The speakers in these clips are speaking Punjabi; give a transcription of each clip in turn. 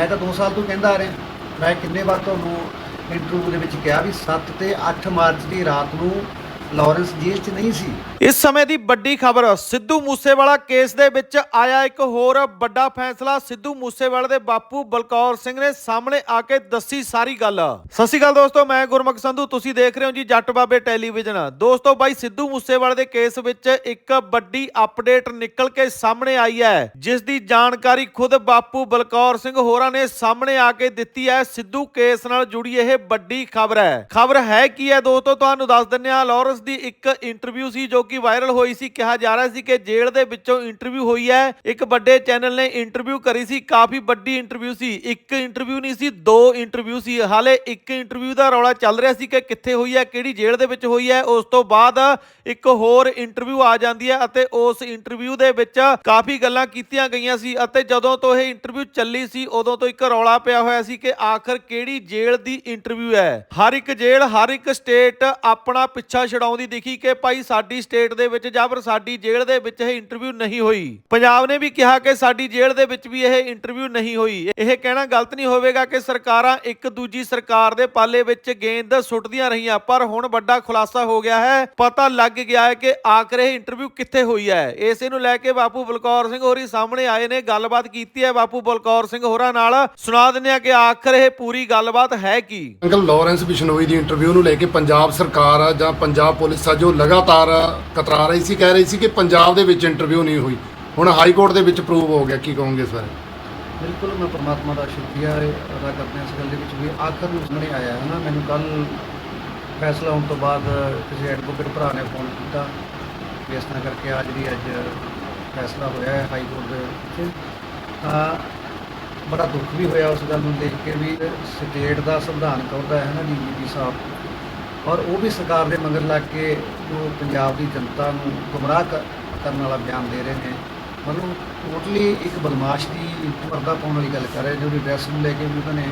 ਮੈਂ ਤਾਂ 2 ਸਾਲ ਤੋਂ ਕਹਿੰਦਾ ਆ ਰਿਹਾ। ਮੈਂ ਕਿੰਨੇ ਵਾਰ ਤੁਹਾਨੂੰ ਇੰਟਰਵਿਊ ਦੇ ਵਿੱਚ ਕਿਹਾ ਵੀ 7 ਤੇ 8 ਮਾਰਚ ਦੀ ਰਾਤ ਨੂੰ ਲਾਰੈਂਸ ਜੇਲ੍ਹ 'ਚ ਨਹੀਂ ਸੀ। ਇਸ ਸਮੇਂ ਦੀ ਵੱਡੀ ਖਬਰ, ਸਿੱਧੂ ਮੂਸੇਵਾਲਾ ਕੇਸ ਦੇ ਵਿੱਚ ਆਇਆ ਇੱਕ ਹੋਰ ਵੱਡਾ ਫੈਸਲਾ। ਸਿੱਧੂ ਮੂਸੇਵਾਲੇ ਦੇ ਬਾਪੂ ਬਲਕੌਰ ਸਿੰਘ ਨੇ ਸਾਹਮਣੇ ਆ ਕੇ ਦੱਸੀ ਸਾਰੀ ਗੱਲ। ਸਤਿ ਸ਼੍ਰੀ ਅਕਾਲ ਦੋਸਤੋ, ਮੈਂ ਗੁਰਮੁਖ ਸੰਧੂ। ਤੁਸੀਂ ਦੇਖ ਰਹੇ ਹੋ ਜੀ ਜੱਟ ਬਾਬੇ ਟੈਲੀਵਿਜ਼ਨ। ਦੋਸਤੋ ਬਾਈ, ਸਿੱਧੂ ਮੂਸੇਵਾਲੇ ਦੇ ਕੇਸ ਵਿੱਚ ਇੱਕ ਵੱਡੀ ਅਪਡੇਟ ਨਿਕਲ ਕੇ ਸਾਹਮਣੇ ਆਈ ਹੈ, ਜਿਸ ਦੀ ਜਾਣਕਾਰੀ ਖੁਦ ਬਾਪੂ ਬਲਕੌਰ ਸਿੰਘ ਹੋਰਾਂ ਨੇ ਸਾਹਮਣੇ ਆ ਕੇ ਦਿੱਤੀ ਹੈ। ਸਿੱਧੂ ਕੇਸ ਨਾਲ ਜੁੜੀ ਇਹ ਵੱਡੀ ਖਬਰ ਹੈ। ਖਬਰ ਹੈ ਕੀ ਹੈ ਦੋਸਤੋ? ਤੁਹਾਨੂੰ ਦੱਸ ਦਿੰਨੇ ਆ ਲਾਰੈਂਸ ਦੀ ਇੱਕ ਇੰਟਰਵਿਊ ਸੀ ਜੋ ਕਿ ਵਾਇਰਲ ਹੋਈ ਸੀ। ਕਿਹਾ ਜਾ ਰਿਹਾ ਸੀ ਕਿ ਜੇਲ੍ਹ ਦੇ ਵਿੱਚੋਂ ਇੰਟਰਵਿਊ ਹੋਈ ਹੈ। ਇੱਕ ਵੱਡੇ ਚੈਨਲ ਨੇ ਇੰਟਰਵਿਊ ਕਰੀ ਸੀ। ਕਾਫੀ ਵੱਡੀ ਇੰਟਰਵਿਊ ਸੀ। ਇੱਕ ਇੰਟਰਵਿਊ ਨਹੀਂ ਸੀ, ਦੋ ਇੰਟਰਵਿਊ ਸੀ। ਹਾਲੇ ਇੱਕ ਇੰਟਰਵਿਊ ਦਾ ਰੌਲਾ ਚੱਲ ਰਿਹਾ ਸੀ ਕਿ ਕਿੱਥੇ ਹੋਈ ਹੈ, ਕਿਹੜੀ ਜੇਲ੍ਹ ਦੇ ਵਿੱਚ ਹੋਈ ਹੈ। ਉਸ ਤੋਂ ਬਾਅਦ ਇੱਕ ਹੋਰ ਇੰਟਰਵਿਊ ਆ ਜਾਂਦੀ ਹੈ ਅਤੇ ਉਸ ਇੰਟਰਵਿਊ ਦੇ ਵਿੱਚ ਕਾਫੀ ਗੱਲਾਂ ਕੀਤੀਆਂ ਗਈਆਂ ਸੀ ਅਤੇ ਜਦੋਂ ਤੋਂ ਇਹ ਇੰਟਰਵਿਊ ਚੱਲੀ ਸੀ, ਉਦੋਂ ਤੋਂ ਇੱਕ ਰੌਲਾ ਪਿਆ ਹੋਇਆ ਸੀ ਕਿ ਆਖਰ ਕਿਹੜੀ ਜੇਲ੍ਹ ਦੀ ਇੰਟਰਵਿਊ ਹੈ। ਹਰ ਇੱਕ ਜੇਲ੍ਹ, ਹਰ ਇੱਕ ਸਟੇਟ ਆਪਣਾ ਪਿੱਛਾ ਛਡਾਉਂਦੀ ਦਿਖੀ ਕਿ ਭਾਈ ਸਾਡੀ ਸਟੇਟ ਦੇ ਵਿੱਚ ਜਾਂ ਫਿਰ ਸਾਡੀ ਜੇਲ੍ਹ ਦੇ ਵਿੱਚ ਇਹ ਇੰਟਰਵਿਊ ਨਹੀਂ ਹੋਈ। ਪੰਜਾਬ ਨੇ ਵੀ ਕਿਹਾ ਕਿ ਸਾਡੀ ਜੇਲ੍ਹ ਦੇ ਵਿੱਚ ਵੀ ਇਹ ਇੰਟਰਵਿਊ ਨਹੀਂ ਹੋਈ। ਇਹ ਕਹਿਣਾ ਗਲਤ ਨਹੀਂ ਹੋਵੇਗਾ ਕਿ ਸਰਕਾਰਾਂ ਇੱਕ ਦੂਜੀ ਸਰਕਾਰ ਦੇ ਪਾਲੇ ਵਿੱਚ ਗੇਂਦ ਸੁੱਟਦੀਆਂ ਰਹੀਆਂ, ਪਰ ਹੁਣ ਵੱਡਾ ਖੁਲਾਸਾ ਹੋ ਗਿਆ ਹੈ। ਪਤਾ ਲੱਗ ਗਿਆ ਹੈ ਕਿ ਆਖਰ ਇਹ ਇੰਟਰਵਿਊ ਕਿੱਥੇ ਹੋਈ ਹੈ। ਇਸੇ ਨੂੰ ਲੈ ਕੇ ਬਾਪੂ ਬਲਕੌਰ ਸਿੰਘ ਹੋਰੀ ਸਾਹਮਣੇ ਆਏ ਨੇ, ਗੱਲਬਾਤ ਕੀਤੀ ਹੈ ਬਾਪੂ ਬਲਕੌਰ ਸਿੰਘ ਹੋਰਾਂ ਨਾਲ। ਸੁਣਾ ਦਿੰਦੇ ਆ ਕਿ ਆਖਰ ਇਹ ਪੂਰੀ ਗੱਲਬਾਤ ਹੈ ਕੀ? ਅੰਕਲ ਲਾਰੈਂਸ ਬਿਸ਼ਨੋਈ ਦੀ ਇੰਟਰਵਿਊ ਨੂੰ ਲੈ ਕੇ ਪੰਜਾਬ ਸਰਕਾਰ ਆ ਜਾਂ ਪੰਜਾਬ ਪੁਲਿਸ ਆ, ਜੋ ਲਗਾਤਾਰ ਕਤਰਾ ਰਹੀ ਸੀ, ਕਹਿ ਰਹੀ ਸੀ ਕਿ ਪੰਜਾਬ ਦੇ ਵਿੱਚ ਇੰਟਰਵਿਊ ਨਹੀਂ ਹੋਈ। ਹੁਣ ਹਾਈ ਕੋਰਟ ਦੇ ਵਿੱਚ ਪ੍ਰੂਵ ਹੋ ਗਿਆ, ਕੀ ਕਹੋਗੇ ਇਸ ਬਾਰੇ? ਬਿਲਕੁਲ, ਮੈਂ ਪਰਮਾਤਮਾ ਦਾ ਸ਼ੁਕਰੀਆ ਅਦਾ ਕਰਦੇ ਹਾਂ ਇਸ ਗੱਲ ਦੇ ਵਿੱਚ ਵੀ ਆਖਰ ਨੂੰ ਸਾਹਮਣੇ ਆਇਆ ਹੈ ਨਾ, ਮੈਨੂੰ ਕੱਲ ਫੈਸਲਾ ਹੋਣ ਤੋਂ ਬਾਅਦ ਕਿਸੇ ਐਡਵੋਕੇਟ ਭਰਾ ਨੇ ਫੋਨ ਕੀਤਾ ਵੀ ਇਸ ਤਰ੍ਹਾਂ ਕਰਕੇ ਆ ਜਿਹੜੀ ਅੱਜ ਫੈਸਲਾ ਹੋਇਆ ਹੈ ਹਾਈ ਕੋਰਟ ਦੇ ਵਿੱਚ। ਤਾਂ ਬੜਾ ਦੁੱਖ ਵੀ ਹੋਇਆ ਉਸ ਗੱਲ ਨੂੰ ਦੇਖ ਕੇ ਵੀ ਸਟੇਟ ਦਾ ਸੰਵਿਧਾਨ ਕਹਿੰਦਾ ਹੈ ਨਾ ਡੀਜੀਪੀ ਸਾਹਿਬ। ਔਰ ਉਹ ਵੀ ਸਰਕਾਰ ਦੇ ਮਗਰ ਲੱਗ ਕੇ ਜੋ ਪੰਜਾਬ ਦੀ ਜਨਤਾ ਨੂੰ ਗੁੰਮਰਾਹ ਕ- ਕਰਨ ਵਾਲਾ ਬਿਆਨ ਦੇ ਰਹੇ ਨੇ। ਮਤਲਬ ਟੋਟਲੀ ਇੱਕ ਬਦਮਾਸ਼ ਦੀ ਪਰਦਾ ਪਾਉਣ ਵਾਲੀ ਗੱਲ ਕਰ ਰਹੇ ਜੋ ਡਰੈਸ ਨੂੰ ਲੈ ਕੇ ਵੀ ਉਹਨਾਂ ਨੇ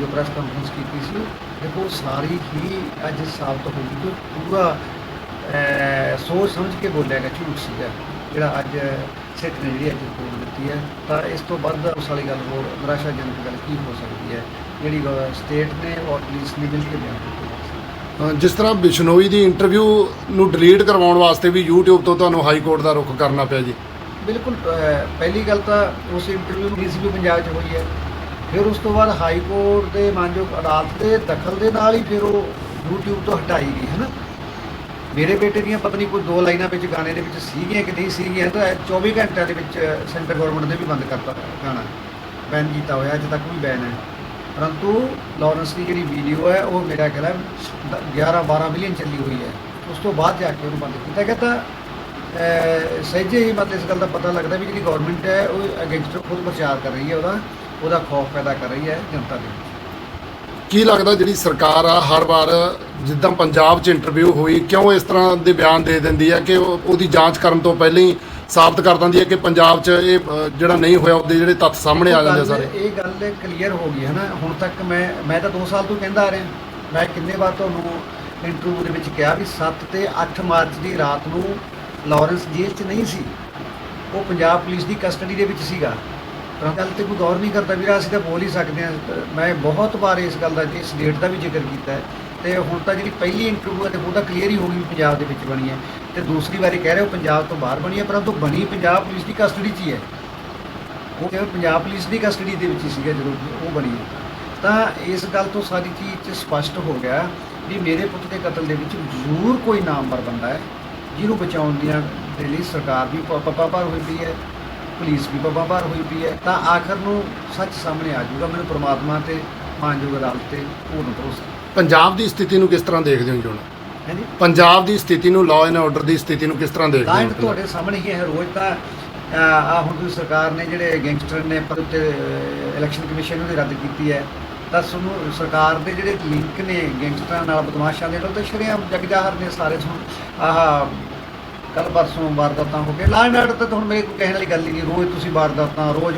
ਜੋ ਪ੍ਰੈਸ ਕਾਨਫਰੰਸ ਕੀਤੀ ਸੀ, ਦੇਖੋ ਸਾਰੀ ਹੀ ਅੱਜ ਸਾਬਤ ਹੋ ਗਈ ਕਿ ਪੂਰਾ ਸੋਚ ਸਮਝ ਕੇ ਬੋਲਿਆ ਗਿਆ, ਝੂਠ ਸੀਗਾ। ਜਿਹੜਾ ਅੱਜ ਸਿੱਟ ਨੇ ਜਿਹੜੀ ਅੱਜ ਬੋਲ ਦਿੱਤੀ ਹੈ, ਤਾਂ ਇਸ ਤੋਂ ਵੱਧ ਉਸ ਵਾਲੀ ਗੱਲ ਹੋਰ ਨਿਰਾਸ਼ਾਜਨਕ ਗੱਲ ਕੀ ਹੋ ਸਕਦੀ ਹੈ? ਜਿਹੜੀ ਸਟੇਟ ਨੇ ਔਰ ਪੁਲਿਸ ਨੇ ਮਿਲ ਕੇ ਬਿਆਨ ਦਿੱਤੀ ਜਿਸ ਤਰ੍ਹਾਂ ਬਿਸ਼ਨੋਈ ਦੀ ਇੰਟਰਵਿਊ ਨੂੰ ਡਿਲੀਟ ਕਰਵਾਉਣ ਵਾਸਤੇ ਵੀ YouTube ਤੋਂ ਤੁਹਾਨੂੰ ਹਾਈ ਕੋਰਟ ਦਾ ਰੁਖ ਕਰਨਾ ਪਿਆ ਜੀ। ਬਿਲਕੁਲ ਅਹ, ਪਹਿਲੀ ਗੱਲ ਤਾਂ ਉਸ ਇੰਟਰਵਿਊ ਦੀ ਸੀ ਜੋ ਪੰਜਾਬ 'ਚ ਹੋਈ ਹੈ। ਫਿਰ ਉਸ ਤੋਂ ਬਾਅਦ ਹਾਈ ਕੋਰਟ ਦੇ ਮਾਨਯੋਗ ਅਦਾਲਤ ਦੇ ਦਖਲ ਦੇ ਨਾਲ ਹੀ ਫਿਰ ਉਹ YouTube ਤੋਂ ਹਟਾਈ ਗਈ ਹੈ ਨਾ ਮੇਰੇ ਬੇਟੇ ਦੀਆਂ ਪਤਨੀ ਕੋਈ ਦੋ ਲਾਈਨਾਂ ਵਿੱਚ ਗਾਣੇ ਦੇ ਵਿੱਚ ਸੀਗੀਆਂ ਕਿ ਨਹੀਂ ਸੀਗੀਆਂ ਤਾਂ 24 ਘੰਟਿਆਂ ਦੇ ਵਿੱਚ ਸੈਂਟਰ ਗਵਰਨਮੈਂਟ ਨੇ ਵੀ ਬੰਦ ਕਰਤਾ ਗਾਣਾ। ਬੈਨ ਕੀਤਾ ਹੋਇਆ ਅਜੇ ਤੱਕ ਵੀ ਬੈਨ ਹੈ। ਪਰੰਤੂ ਲਾਰੈਂਸ ਦੀ ਜਿਹੜੀ ਵੀਡੀਓ ਹੈ, ਉਹ ਮੇਰਾ ਖਿਆਲ ਹੈ 11 12 ਮਿਲੀਅਨ ਚੱਲੀ ਹੋਈ ਹੈ। ਉਸ ਤੋਂ ਬਾਅਦ ਜਾ ਕੇ ਉਹਨੂੰ ਬੰਦ ਕੀਤਾ। ਗਿਆ ਤਾਂ ਸਹਿਜੇ ਹੀ ਮਤਲਬ ਇਸ ਗੱਲ ਦਾ ਪਤਾ ਲੱਗਦਾ ਵੀ ਜਿਹੜੀ ਗਵਰਨਮੈਂਟ ਹੈ, ਉਹ ਅਗੇਂਸਟ ਖੁਦ ਪ੍ਰਚਾਰ ਕਰ ਰਹੀ ਹੈ ਉਹਦਾ। ਉਹਦਾ ਖੌਫ ਪੈਦਾ ਕਰ ਰਹੀ ਹੈ ਜਨਤਾ ਦੇ ਵਿੱਚ। ਕੀ ਲੱਗਦਾ ਜਿਹੜੀ ਸਰਕਾਰ ਆ, ਹਰ ਵਾਰ ਜਿੱਦਾਂ ਪੰਜਾਬ 'ਚ ਇੰਟਰਵਿਊ ਹੋਈ, ਕਿਉਂ ਇਸ ਤਰ੍ਹਾਂ ਦੇ ਬਿਆਨ ਦੇ ਦਿੰਦੀ ਹੈ ਕਿ ਉਹ- ਉਹਦੀ ਜਾਂਚ ਕਰਨ ਤੋਂ ਪਹਿਲਾਂ ਹੀ ਸਾਬਤ ਕਰ ਦਿੰਦੀ ਹੈ ਕਿ ਪੰਜਾਬ 'ਚ ਇਹ ਅ, ਜਿਹੜਾ ਨਹੀਂ ਹੋਇਆ ਉਹਦੇ ਜਿਹੜੇ ਤੱਥ ਸਾਹਮਣੇ ਆ ਜਾਂਦੇ ਆ ਸਾਰੇ। ਇਹ ਗੱਲ ਕਲੀਅਰ ਹੋ ਗਈ ਹੈ ਨਾ। ਹੁਣ ਤੱਕ ਮੈਂ ਮੈਂ ਤਾਂ 2 ਸਾਲ ਤੋਂ ਕਹਿੰਦਾ ਆ ਰਿਹਾ। ਮੈਂ ਕਿੰਨੇ ਵਾਰ ਤੁਹਾਨੂੰ ਇੰਟਰਵਿਊ ਦੇ ਵਿੱਚ ਕਿਹਾ ਵੀ 7 ਤੇ 8 ਮਾਰਚ ਦੀ ਰਾਤ ਨੂੰ ਲਾਰੈਂਸ ਜੇਲ੍ਹ 'ਚ ਨਹੀਂ ਸੀ। ਉਹ ਪੰਜਾਬ ਪੁਲਿਸ ਦੀ ਕਸਟਡੀ ਦੇ ਵਿੱਚ ਸੀਗਾ। ਪਰ ਗੱਲ ਤੇ ਕੋਈ ਗੌਰ ਨਹੀਂ ਕਰਦਾ ਵੀਰਾ ਅਸੀਂ ਤਾਂ ਬੋਲ ਹੀ ਸਕਦੇ ਹਾਂ। ਮੈਂ ਬਹੁਤ ਵਾਰ ਇਸ ਗੱਲ ਦਾ ਇਸ ਡੇਟ ਦਾ ਵੀ ਜ਼ਿਕਰ ਕੀਤਾ ਹੈ। ਤੇ ਹੁਣ ਤਾਂ ਜਿਹੜੀ ਪਹਿਲੀ ਇੰਟਰਵਿਊ ਹੈ ਤੇ ਉਹ ਤਾਂ ਕਲੀਅਰ ਹੀ ਹੋ ਗਈ ਵੀ ਪੰਜਾਬ ਦੇ ਵਿੱਚ ਬਣੀ ਹੈ। ਤੇ ਦੂਸਰੀ ਵਾਰੀ ਕਹਿ ਰਹੇ ਹੋ ਪੰਜਾਬ ਤੋਂ ਬਾਹਰ ਬਣੀ ਹੈ, ਪਰੰਤੂ ਬਣੀ ਪੰਜਾਬ ਪੁਲਿਸ ਦੀ ਕਸਟਡੀ 'ਚ ਹੀ ਹੈ। ਉਹ ਕੇਵਲ ਪੰਜਾਬ ਪੁਲਿਸ ਦੀ ਕਸਟਡੀ ਦੇ ਵਿੱਚ ਹੀ ਸੀਗਾ ਜਦੋਂ ਉਹ ਬਣੀ ਤਾਂ ਇਸ ਗੱਲ ਤੋਂ ਸਾਰੀ ਚੀਜ਼ 'ਚ ਸਪਸ਼ਟ ਹੋ ਗਿਆ ਵੀ ਮੇਰੇ ਪੁੱਤ ਦੇ ਕਤਲ ਦੇ ਵਿੱਚ ਜ਼ਰੂਰ ਕੋਈ ਨਾਮਵਰ ਬੰਦਾ ਹੈ, ਜਿਹਨੂੰ ਬਚਾਉਣ ਦੀਆਂ ਦੇ ਲਈ ਸਰਕਾਰ ਵੀ ਪ- ਪੱਪਾ ਭਾਰ ਹੋਈ ਪਈ ਹੈ, ਪੁਲਿਸ ਵੀ ਪੱਪਾ ਭਾਰ ਹੋਈ ਪਈ ਹੈ। ਤਾਂ ਆਖਰ ਨੂੰ ਸੱਚ ਸਾਹਮਣੇ ਆ ਜਾਊਗਾ, ਮੈਨੂੰ ਪ੍ਰਮਾਤਮਾ ਤੇ ਮਾਨਯੋਗ ਅਦਾਲਤ ਤੇ ਪੂਰਨ ਭਰੋਸਾ। ਪੰਜਾਬ ਦੀ ਸਥਿਤੀ ਨੂੰ ਕਿਸ ਤਰ੍ਹਾਂ ਦੇਖਦੇ ਹੋ ਜੀ ਹੁਣ? ਪੰਜਾਬ ਦੀ ਸਥਿਤੀ ਨੂੰ ਲਾਅ ਐਂਡ ਆਰਡਰ ਦੀ ਸਥਿਤੀ ਨੂੰ ਕਿਸ ਤਰ੍ਹਾਂ ਦੇਖਦੇ ਹੋ? ਤੁਹਾਡੇ ਸਾਹਮਣੇ ਹੀ ਹੈ ਰੋਜ਼ ਤਾਂ ਆ ਹੁਣ ਤੁਸੀਂ ਸਰਕਾਰ ਨੇ ਜਿਹੜੇ ਗੈਂਗਸਟਰ ਨੇ ਪਰ ਉੱਤੇ ਇਲੈਕਸ਼ਨ ਕਮਿਸ਼ਨ ਨੂੰ ਰੱਦ ਕੀਤੀ ਹੈ। ਤਾਂ ਤੁਹਾਨੂੰ ਸਰਕਾਰ ਦੇ ਜਿਹੜੇ ਲਿੰਕ ਨੇ ਗੈਂਗਸਟਰਾਂ ਨਾਲ ਬਦਮਾਸ਼ਾਂ ਦੇ ਨਾਲ ਤਾਂ ਸ਼ਰੇਆਮ ਜਗਜਾਹਰ ਨੇ ਸਾਰੇ ਤੁਹਾਨੂੰ ਆਹ ਕੱਲ ਪਰਸੋਂ ਵਾਰਦਾਤਾਂ ਹੋ ਗਏ ਲਾਈਨ ਆਰਡਰ ਤਾਂ ਹੁਣ ਮੇਰੇ ਕੋਈ ਕਹਿਣ ਵਾਲੀ ਗੱਲ ਹੀ ਨਹੀਂ ਰੋਜ਼ ਤੁਸੀਂ ਵਾਰਦਾਤਾਂ ਰੋਜ਼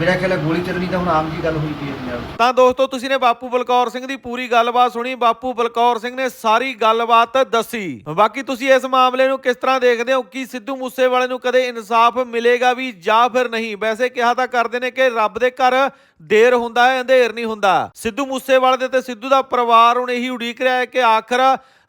ਮੇਰਾ ਖਿਆਲ ਹੈ ਗੋਲੀ ਚੱਲਣੀ ਤਾਂ ਹੁਣ ਆਮ ਜੀ ਗੱਲ ਹੋਈ ਪਈ ਹੈ ਪੰਜਾਬ 'ਚ। ਤਾਂ ਦੋਸਤੋ, ਤੁਸੀਂ ਨੇ ਬਾਪੂ ਬਲਕੌਰ ਸਿੰਘ ਦੀ ਪੂਰੀ ਗੱਲਬਾਤ ਸੁਣੀ। ਬਾਪੂ ਬਲਕੌਰ ਸਿੰਘ ਨੇ ਸਾਰੀ ਗੱਲਬਾਤ ਦੱਸੀ। ਬਾਕੀ ਤੁਸੀਂ ਇਸ ਮਾਮਲੇ ਨੂੰ ਕਿਸ ਤਰ੍ਹਾਂ ਦੇਖਦੇ ਹੋ? ਕਿ ਸਿੱਧੂ ਮੂਸੇਵਾਲੇ ਨੂੰ ਕਦੇ ਇਨਸਾਫ ਮਿਲੇਗਾ ਵੀ ਜਾਂ ਫਿਰ ਨਹੀਂ? ਵੈਸੇ ਕਿਹਾ ਤਾਂ ਕਰਦੇ ਨੇ ਕਿ ਰੱਬ ਦੇ ਘਰ ਦੇਰ ਹੁੰਦਾ ਹੈ, ਅੰਧੇਰ ਨਹੀਂ ਹੁੰਦਾ। ਸਿੱਧੂ ਮੂਸੇਵਾਲੇ ਦੇ ਤੇ ਸਿੱਧੂ ਦਾ ਪਰਿਵਾਰ ਹੁਣ ਇਹੀ ਉਡੀਕ ਰਿਹਾ ਹੈ ਕਿ ਆਖਰ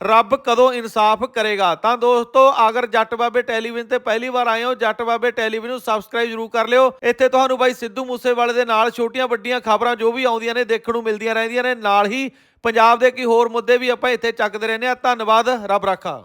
ਰੱਬ ਕਦੋਂ ਇਨਸਾਫ ਕਰੇਗਾ। ਤਾਂ ਦੋਸਤੋ, ਅਗਰ ਜੱਟ ਬਾਬੇ ਟੈਲੀਵਿਜ਼ਨ ਤੇ ਪਹਿਲੀ ਵਾਰ ਆਏ ਹੋ, ਜੱਟ ਬਾਬੇ ਟੈਲੀਵਿਜ਼ਨ ਨੂੰ ਸਬਸਕ੍ਰਾਈਬ ਜ਼ਰੂਰ ਕਰ ਲਿਓ। ਇੱਥੇ ਤੁਹਾਨੂੰ ਬਾਈ ਸਿੱਧੂ ਮੂਸੇਵਾਲੇ ਦੇ ਨਾਲ ਛੋਟੀਆਂ ਵੱਡੀਆਂ ਖਬਰਾਂ ਜੋ ਵੀ ਆਉਂਦੀਆਂ ਨੇ ਦੇਖਣ ਨੂੰ ਮਿਲਦੀਆਂ ਰਹਿੰਦੀਆਂ ਨੇ। ਨਾਲ ਹੀ ਪੰਜਾਬ ਦੇ ਕੀ ਹੋਰ ਮੁੱਦੇ ਵੀ ਆਪਾਂ ਇੱਥੇ ਚੱਕਦੇ ਰਹਿੰਦੇ ਆ ਧੰਨਵਾਦ, ਰੱਬ ਰਾਖਾ।